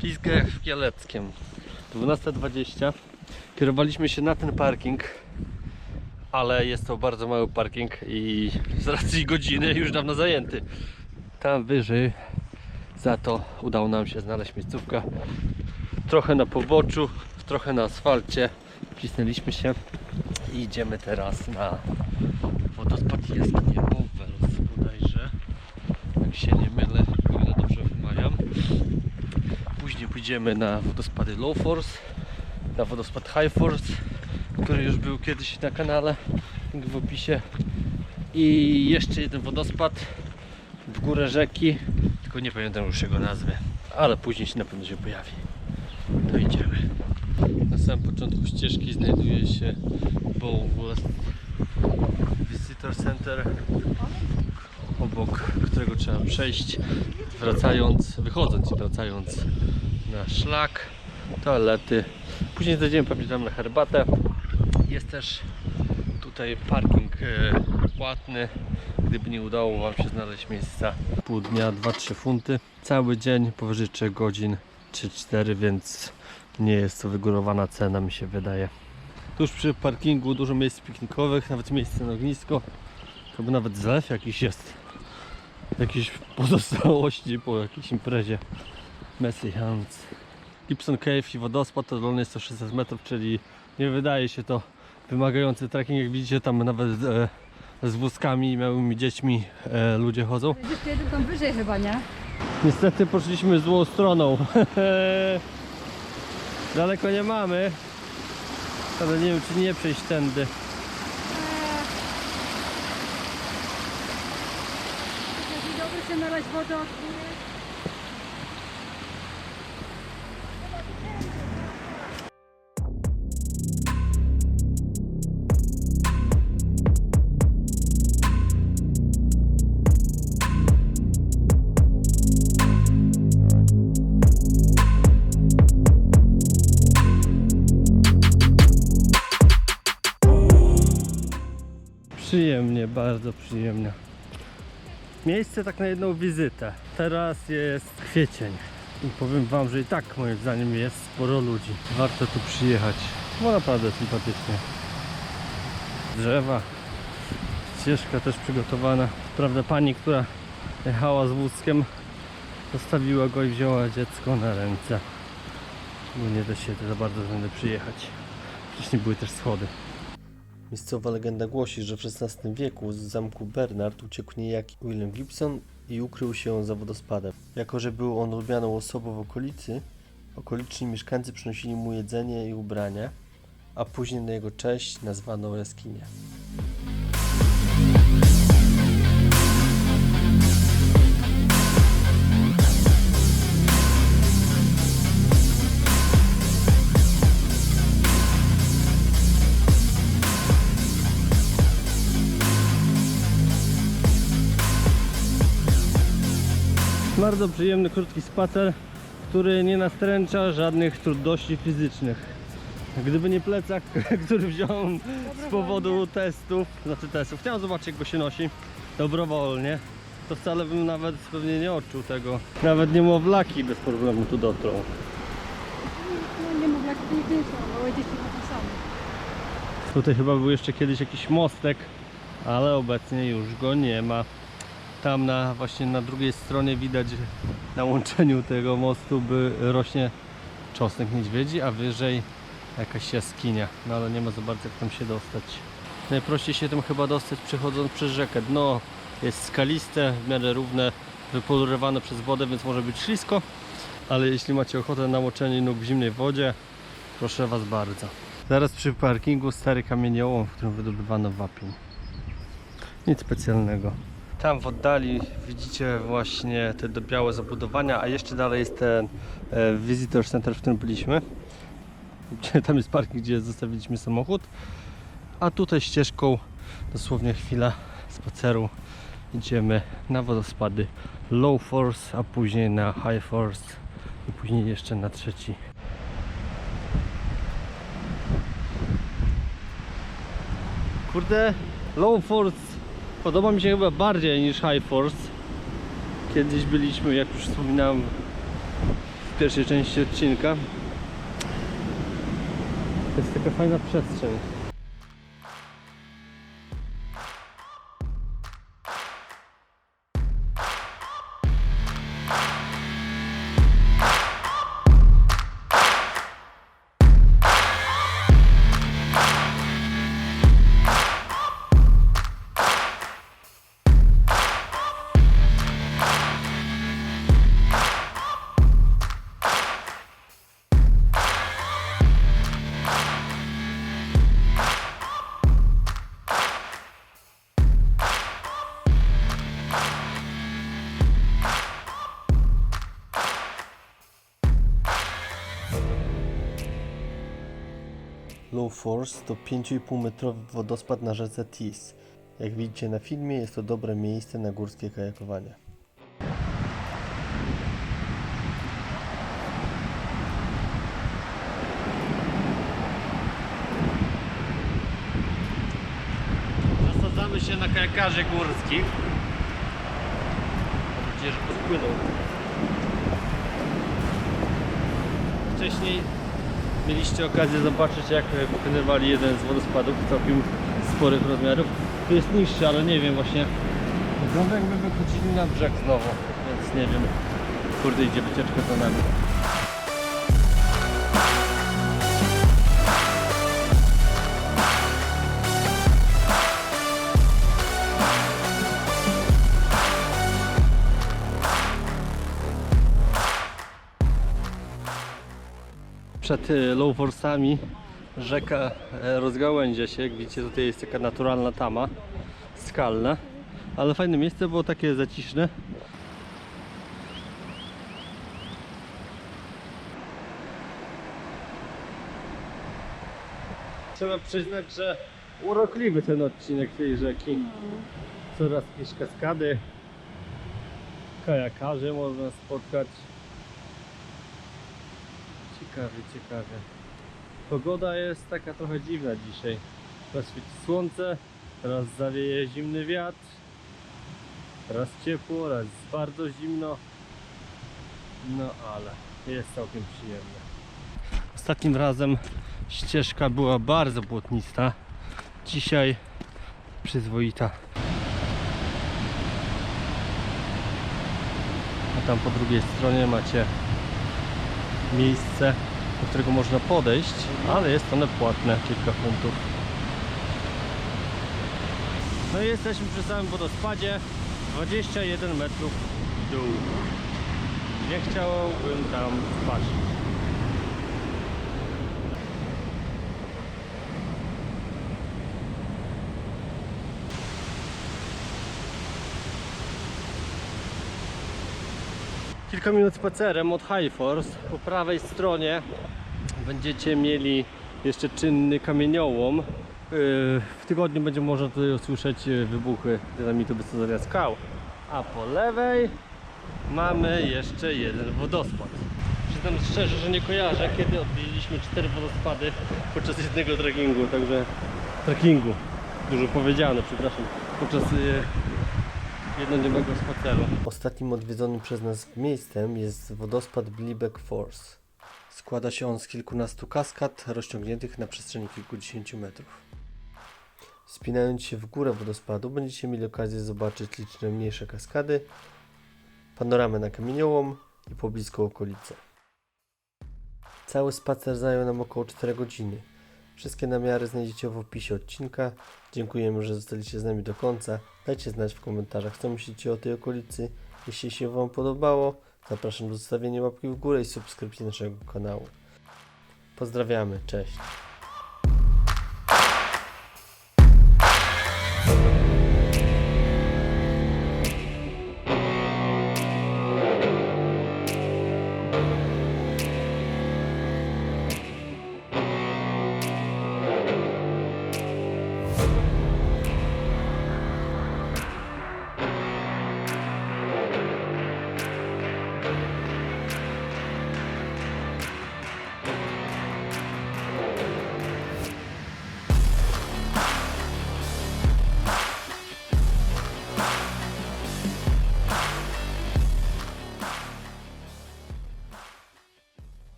Piskach Kieleckiem. 12.20. Kierowaliśmy się na ten parking, ale jest to bardzo mały parking i z racji godziny już dawno zajęty. Tam wyżej za to udało nam się znaleźć miejscówkę. Trochę na poboczu, trochę na asfalcie. Wcisnęliśmy się i idziemy teraz na wodospad Jaskinie Bowels bodajże. Jak się nie mylę, o ile dobrze wymawiam. Później pójdziemy na wodospady Low Force, na wodospad High Force, który już był kiedyś na kanale, link w opisie. I jeszcze jeden wodospad w górę rzeki, tylko nie pamiętam już jego nazwy, ale później się na pewno się pojawi. To idziemy. Na samym początku ścieżki znajduje się Bowles Visitor Center, obok którego trzeba przejść, wracając, wychodząc i wracając na szlak, toalety. Później zajdziemy pewnie tam na herbatę. Jest też tutaj parking e, płatny. Gdyby nie udało Wam się znaleźć miejsca pół dnia, 2-3 funty. Cały dzień, powyżej 3 godzin, 3-4, więc nie jest to wygórowana cena mi się wydaje. Tuż przy parkingu dużo miejsc piknikowych, nawet miejsce na ognisko. Chyba nawet zlew jakiś jest. Jakieś pozostałości po jakiejś imprezie. Messy Hands. Gibson Cave i wodospad to dolny jest to 600 metrów, czyli nie wydaje się to wymagający trekking. Jak widzicie tam nawet e, z wózkami i małymi dziećmi e, ludzie chodzą. Jeszcze jeden tam wyżej chyba, nie? Niestety poszliśmy złą stroną. Daleko nie mamy. Ale nie wiem czy nie przejść tędy. Taki dobry się nalać wodę od góry. Przyjemnie, bardzo przyjemnie. Miejsce tak na jedną wizytę. Teraz jest kwiecień. I powiem wam, że i tak moim zdaniem jest sporo ludzi. Warto tu przyjechać. Bo naprawdę sympatycznie. Drzewa. Ścieżka też przygotowana. Prawda pani, która jechała z wózkiem zostawiła go i wzięła dziecko na ręce. Bo nie da się za bardzo będę przyjechać. Wcześniej były też schody. Miejscowa legenda głosi, że w XVI wieku z zamku Bernard uciekł niejaki William Gibson i ukrył się za wodospadem. Jako, że był on lubianą osobą w okolicy, okoliczni mieszkańcy przynosili mu jedzenie i ubrania, a później na jego cześć nazwano jaskinię. Bardzo przyjemny, krótki spacer, który nie nastręcza żadnych trudności fizycznych. Gdyby nie plecak, który wziąłem z powodu testów, znaczy testów, chciałem zobaczyć jak go się nosi dobrowolnie, to wcale bym nawet pewnie nie odczuł tego. Nawet niemowlaki bez problemu tu dotrą. No nie mów, jak to nie są, bo dzieci takie same. Tutaj chyba był jeszcze kiedyś jakiś mostek, ale obecnie już go nie ma. Tam na właśnie na drugiej stronie widać na łączeniu tego mostu by rośnie czosnek niedźwiedzi, a wyżej jakaś jaskinia. No ale nie ma za bardzo jak tam się dostać. Najprościej się tam chyba dostać przechodząc przez rzekę. Dno jest skaliste, w miarę równe, wypolerowane przez wodę, więc może być ślisko. Ale jeśli macie ochotę na moczenie nóg w zimnej wodzie, proszę Was bardzo. Zaraz przy parkingu stary kamieniołom, w którym wydobywano wapień. Nic specjalnego. Tam w oddali widzicie właśnie te białe zabudowania, a jeszcze dalej jest ten e, Visitor Center, w którym byliśmy. Tam jest parking, gdzie zostawiliśmy samochód. A tutaj ścieżką dosłownie chwila spaceru idziemy na wodospady Low Force, a później na High Force i później jeszcze na trzeci Kurde, Low Force podoba mi się chyba bardziej niż High Force. Kiedyś byliśmy, jak już wspominałem w pierwszej części odcinka. To jest taka fajna przestrzeń. Low Force to 5,5 metrowy wodospad na rzece Tis. Jak widzicie na filmie, jest to dobre miejsce na górskie kajakowanie. Zasadzamy się na kajakarzy górskich. Nadzieję, że pospłyną. Wcześniej mieliście okazję zobaczyć jak pokonywali jeden z wodospadów całkiem sporych rozmiarów. Tu jest niższy, ale nie wiem właśnie. Wygląda jakby wychodzili na brzeg znowu, więc nie wiem. Kurde idzie wycieczka za nami. Przed y, low forsami rzeka e, rozgałęzia się. Jak widzicie tutaj jest taka naturalna tama skalna. Ale fajne miejsce było takie zaciszne. Trzeba przyznać, że urokliwy ten odcinek tej rzeki. Coraz jakieś kaskady. Kajakarzy można spotkać. Ciekawie, ciekawie. Pogoda jest taka trochę dziwna dzisiaj. Teraz świeci słońce, teraz zawieje zimny wiatr. Raz ciepło, raz bardzo zimno. No ale jest całkiem przyjemnie. Ostatnim razem ścieżka była bardzo błotnista. Dzisiaj przyzwoita. A tam po drugiej stronie macie miejsce, do którego można podejść, ale jest one płatne, kilka funtów. No i jesteśmy przy samym wodospadzie, 21 metrów w dół. Nie chciałbym tam spać. Kilka minut spacerem od High Force. Po prawej stronie będziecie mieli jeszcze czynny kamieniołom. Yy, W tygodniu będzie można tutaj usłyszeć yy, wybuchy dynamitu wysadzania skał. A po lewej mamy jeszcze jeden wodospad. Przyznam szczerze, że nie kojarzę kiedy odwiedziliśmy cztery wodospady podczas jednego trekkingu, także trekkingu, dużo powiedziane, przepraszam, podczas yy, jednodniowego spaceru. Ostatnim odwiedzonym przez nas miejscem jest wodospad Blibeck Force. Składa się on z kilkunastu kaskad rozciągniętych na przestrzeni kilkudziesięciu metrów. Wspinając się w górę wodospadu będziecie mieli okazję zobaczyć liczne mniejsze kaskady, panoramę na kamieniołom i pobliską okolicę. Cały spacer zajął nam około 4 godziny. Wszystkie namiary znajdziecie w opisie odcinka. Dziękujemy, że zostaliście z nami do końca. Dajcie znać w komentarzach, co myślicie o tej okolicy. Jeśli się Wam podobało, zapraszam do zostawienia łapki w górę i subskrypcji naszego kanału. Pozdrawiamy, cześć.